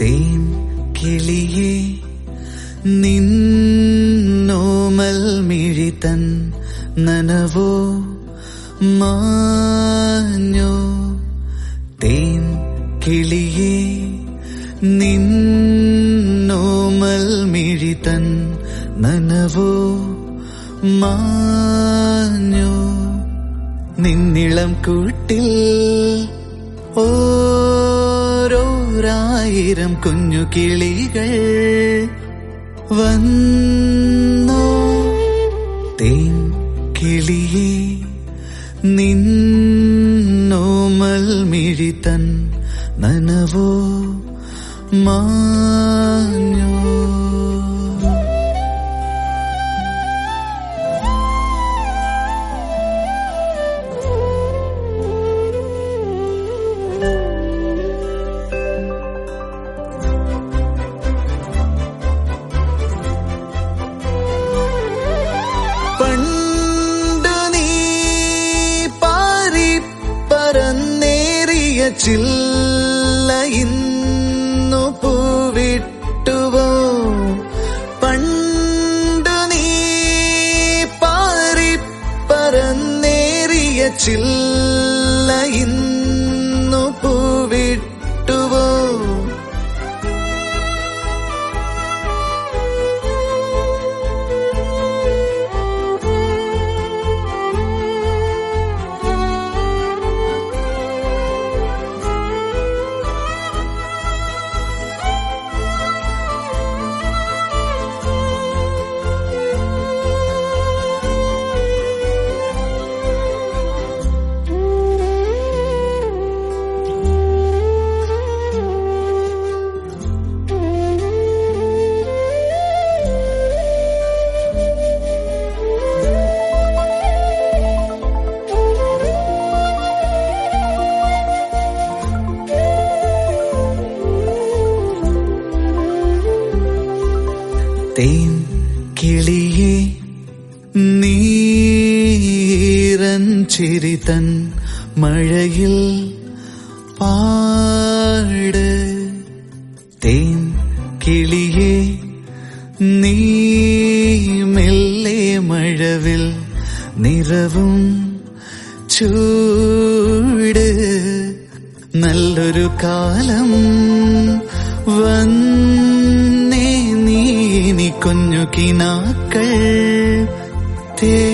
തേൻ കിളിയെ നിന്നോമൽ മിഴിതൻ നനവോ മാഞ്ഞോ? തേൻ കിളിയെ നിന്നോമൽ മിഴിതൻ നനവോ മാഞ്ഞോ? നിന്നിളം കൂട്ടിൽ ഓരോരായിരം കുഞ്ഞു കിളികൾ വന്നോ. തേൻ കിളിയേ നിന്നോമൽ മിഴിതൻ നനവോ മാഞ്ഞോ. ചില്ല ഇന്നു പൂവിട്ടുവോ? പണ്ടു നീ പാറി പറന്നേറിയ ചില്ല ഇന്നു പൂവിട്ടുവോ തേൻ കിളിയെ നീരൻ ചിരിതൻ മഴയിൽ പാട്. തേൻ കിളിയെ നീ മെല്ലെ മഴവിൽ നിറവും ചൂട്. നല്ലൊരു കാലം വന്നേ. നീ കുഞ്ഞു കിനാക്കൾ തേ